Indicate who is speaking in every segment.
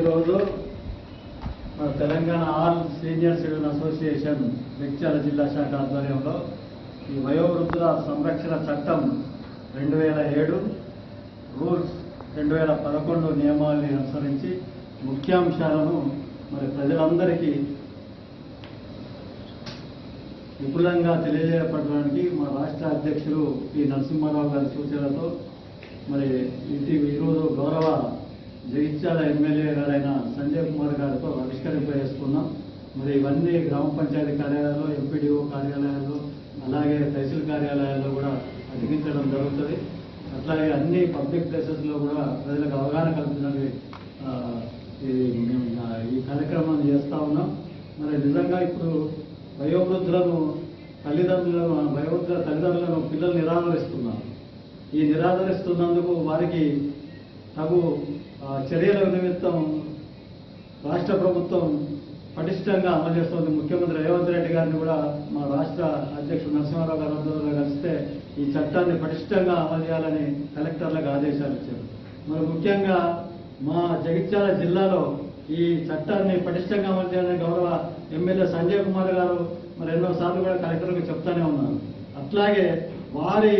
Speaker 1: ఈరోజు మన Telangana all senior citizen association Jagtial జిల్లా శాఖ ఆధ్వర్యంలో ఈ వయోవృద్ధుల సంరక్షణ చట్టం రెండు వేల ఏడు రూల్స్ రెండు వేల పదకొండు నియమాల్ని అనుసరించి ముఖ్యాంశాలను మరి ప్రజలందరికీ విపులంగా తెలియజేయపడడానికి మా రాష్ట్ర అధ్యక్షులు పి నరసింహారావు గారి సూచనలతో మరి ఇది ఈరోజు గౌరవ జగిత్యాల ఎమ్మెల్యే గారైన సంజయ్ కుమార్ గారితో ఆవిష్కరింపజేసుకున్నాం మరి ఇవన్నీ గ్రామ పంచాయతీ కార్యాలయాల్లో ఎంపీడీఓ కార్యాలయాల్లో అలాగే తహసీల్ కార్యాలయాల్లో కూడా అధిగించడం జరుగుతుంది. అట్లాగే అన్ని పబ్లిక్ ప్లేసెస్లో కూడా ప్రజలకు అవగాహన కల్పించడానికి ఇది మేము ఈ కార్యక్రమాన్ని చేస్తూ ఉన్నాం. మరి నిజంగా ఇప్పుడు వయోవృద్ధులను తల్లిదండ్రులను వయోవృద్ధుల తల్లిదండ్రులను పిల్లలు నిరాదరిస్తున్నారు. ఈ నిరాదరిస్తున్నందుకు వారికి తగు చర్యల నిమిత్తం రాష్ట్ర ప్రభుత్వం పటిష్టంగా అమలు చేస్తోంది. ముఖ్యమంత్రి రేవంత్ రెడ్డి గారిని కూడా మా రాష్ట్ర అధ్యక్షుడు నరసింహారావు గారు ఆధ్వర్యంలో కలిస్తే ఈ చట్టాన్ని పటిష్టంగా అమలు చేయాలని కలెక్టర్లకు ఆదేశాలు ఇచ్చారు. మరి ముఖ్యంగా మా జగిత్యాల జిల్లాలో ఈ చట్టాన్ని పటిష్టంగా అమలు చేయాలని గౌరవ ఎమ్మెల్యే సంజయ్ కుమార్ గారు మరి ఎన్నోసార్లు కూడా కలెక్టర్లకు చెప్తానే ఉన్నారు. అట్లాగే వారి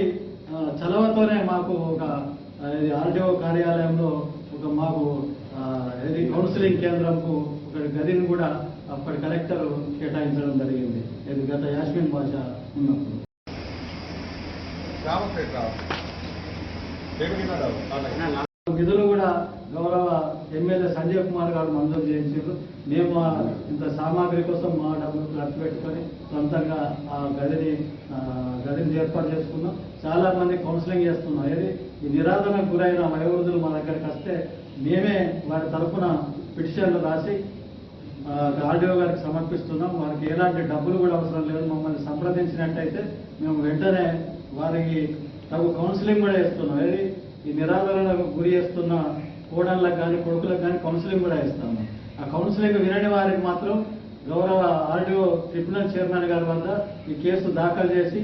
Speaker 1: చలవతోనే మాకు ఒక ఆర్డీఓ కార్యాలయంలో ఒక మాకు ఏది కౌన్సిలింగ్ కేంద్రంకు ఒక గదిని కూడా అప్పటి కలెక్టర్ కేటాయించడం జరిగింది. ఇది గత యాస్మిన్ భాష ఉన్నప్పుడు. విధులు కూడా గౌరవ ఎమ్మెల్యే సంజయ్ కుమార్ గారు మంజూరు చేయించారు. మేము ఇంత సామాగ్రి కోసం మా డబ్బులు ఖర్చు పెట్టుకొని సొంతంగా ఆ గదిని గదిని ఏర్పాటు చేసుకున్నాం. చాలా మంది కౌన్సిలింగ్ చేస్తున్నాం ఏది ఈ నిరాధనకు గురైన వయోవృద్ధులు మా దగ్గరికి వస్తే మేమే వారి తరఫున పిటిషన్లు రాసి ఆర్డీఓ గారికి సమర్పిస్తున్నాం. వారికి ఎలాంటి డబ్బులు కూడా అవసరం లేదు. మమ్మల్ని సంప్రదించినట్టయితే మేము వెంటనే వారికి తగు కౌన్సిలింగ్ కూడా ఇస్తున్నాం. ఏది? ఈ నిరాదరణకు గురి చేస్తున్న కోడళ్ళకు కానీ కొడుకులకు కానీ కౌన్సిలింగ్ కూడా ఇస్తాము. ఆ కౌన్సిలింగ్ వినని వారికి మాత్రం గౌరవ ఆర్డీఓ ట్రిబ్యునల్ చైర్మన్ గారి వద్ద ఈ కేసు దాఖలు చేసి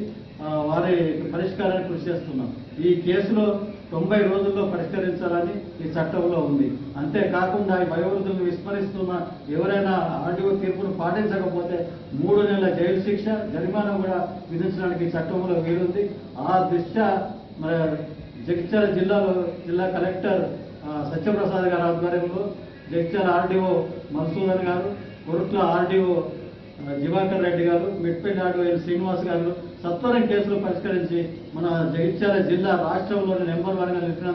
Speaker 1: వారి పరిష్కారానికి కృషి చేస్తున్నాం. ఈ కేసులో తొంభై రోజుల్లో పరిష్కరించాలని ఈ చట్టంలో ఉంది. అంతేకాకుండా ఈ వయోవృద్ధులను విస్మరిస్తున్న ఎవరైనా ఆర్డీఓ తీర్పును పాటించకపోతే మూడు నెలల జైలు శిక్ష జరిమానా కూడా విధించడానికి ఈ చట్టంలో వీలుంది. ఆ దృష్ట్యా మరి జగిత్యాల జిల్లాలో జిల్లా కలెక్టర్ సత్యప్రసాద్ గారి ఆధ్వర్యంలో జగిత్యాల ఆర్డీఓ మధుసూదన్ గారు కొరుట్ల ఆర్డీఓ దివాకర్ రెడ్డి గారు మిట్పల్లి ఆర్డీఓ శ్రీనివాస్ గారు సత్వరం కేసులు పరిష్కరించి మన జగిత్యాల జిల్లా రాష్ట్రంలోని నెంబర్ వన్గా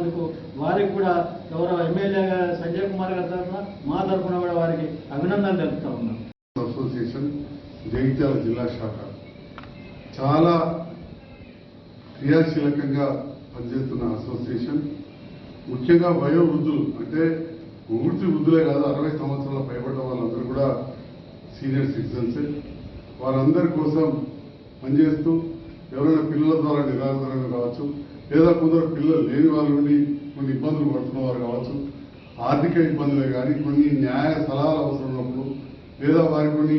Speaker 1: వారికి కూడా గౌరవ ఎమ్మెల్యే గారు సంజయ్ కుమార్ గారి తరఫున మా తరఫున కూడా వారికి అభినందనలు తెలుపుతా ఉన్నాం.
Speaker 2: అసోసియేషన్ జగిత్యాల జిల్లా శాఖ. చాలా క్రియాశీలకంగా పనిచేస్తున్న అసోసియేషన్. ముఖ్యంగా వయో వృద్ధులు అంటే వృత్తి వృద్ధులే కాదు అరవై సంవత్సరాల పైబడ్డ వాళ్ళందరూ కూడా సీనియర్ సిటిజన్స్. వారందరి కోసం పనిచేస్తూ ఎవరైనా పిల్లల ద్వారా నిరాధారణ కావచ్చు లేదా కొందరు పిల్లలు లేని వాళ్ళు ఉండి కొన్ని ఇబ్బందులు పడుతున్న వారు కావచ్చు ఆర్థిక ఇబ్బందులే కానీ కొన్ని న్యాయ సలహాలు అవసరం ఉన్నప్పుడు లేదా వారి కొన్ని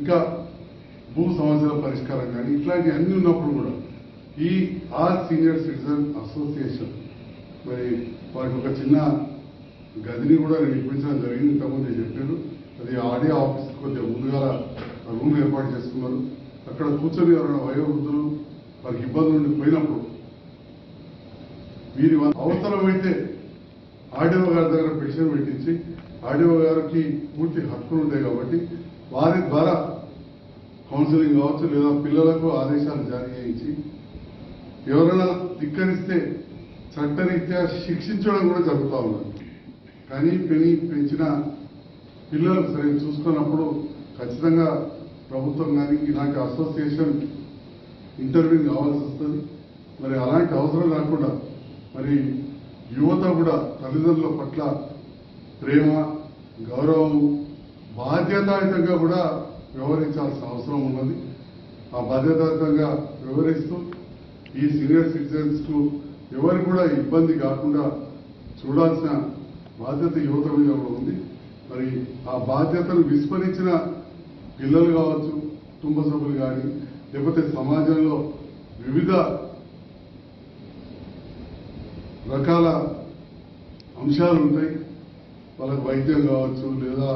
Speaker 2: ఇంకా భూ సమస్యల పరిష్కారం కానీ ఇట్లాంటివి అన్ని ఉన్నప్పుడు కూడా ఈ ఆల్ సీనియర్ సిటిజన్ అసోసియేషన్ మరి వారికి ఒక చిన్న గదిని కూడా నేను ఇప్పించడం జరిగింది. ఇంతకుముందు నేను చెప్పాను. అది ఆడియో ఆఫీస్ కొద్దిగా ముందుగా రూమ్ ఏర్పాటు చేసుకున్నారు. అక్కడ కూర్చొని ఎవరైనా వయోవృద్ధులు వారికి ఇబ్బందులు నుండి పోయినప్పుడు వీరి అవసరమైతే ఆర్డీఓ గారి దగ్గర పెన్షన్ పెట్టించి ఆర్డీఓ గారికి పూర్తి హక్కులు ఉంటాయి కాబట్టి వారి ద్వారా కౌన్సిలింగ్ కావచ్చు లేదా పిల్లలకు ఆదేశాలు జారీ చేయించి ఎవరైనా ధిక్కరిస్తే చట్టరీత్యా శిక్షించడం కూడా జరుగుతూ ఉన్నది. కానీ పెని పెంచిన పిల్లలు సరే చూసుకున్నప్పుడు ఖచ్చితంగా ప్రభుత్వం కానీ ఇలాంటి అసోసియేషన్ ఇంటర్వ్యూ కావాల్సి వస్తుంది. మరి అలాంటి అవసరం కాకుండా మరి యువత కూడా తల్లిదండ్రుల పట్ల ప్రేమ గౌరవం బాధ్యతాయుతంగా కూడా వ్యవహరించాల్సిన అవసరం ఉన్నది. ఆ బాధ్యతాయుతంగా వ్యవహరిస్తూ ఈ సీనియర్ సిటిజన్స్ ఎవరు ఎవరికి కూడా ఇబ్బంది కాకుండా చూడాల్సిన బాధ్యత యువత మీద కూడా ఉంది. మరి ఆ బాధ్యతను విస్మరించిన పిల్లలు కావచ్చు కుటుంబ సభ్యులు కానీ లేకపోతే సమాజంలో వివిధ రకాల అంశాలు ఉంటాయి. వాళ్ళకి వైద్యం కావచ్చు లేదా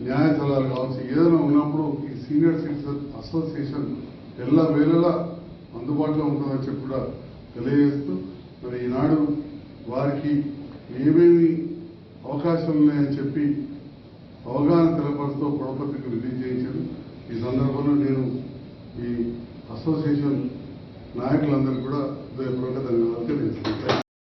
Speaker 2: న్యాయ సలహాలు కావచ్చు ఏదైనా ఉన్నప్పుడు ఈ సీనియర్ సిటిజన్ అసోసియేషన్ ఎల్ల వేళలా అందుబాటులో ఉంటుందని చెప్పి కూడా తెలియజేస్తూ మరి ఈనాడు వారికి ఏమేమి అవకాశాలు ఉన్నాయని చెప్పి అవగాహన తెలపరుస్తూ గొడవపత్రిక రిలీజ్ చేయించారు. ఈ సందర్భంలో నేను ఈ అసోసియేషన్ నాయకులందరూ కూడా హృదయపూర్వక ధన్యవాదాలు తెలియజేస్తున్నాను.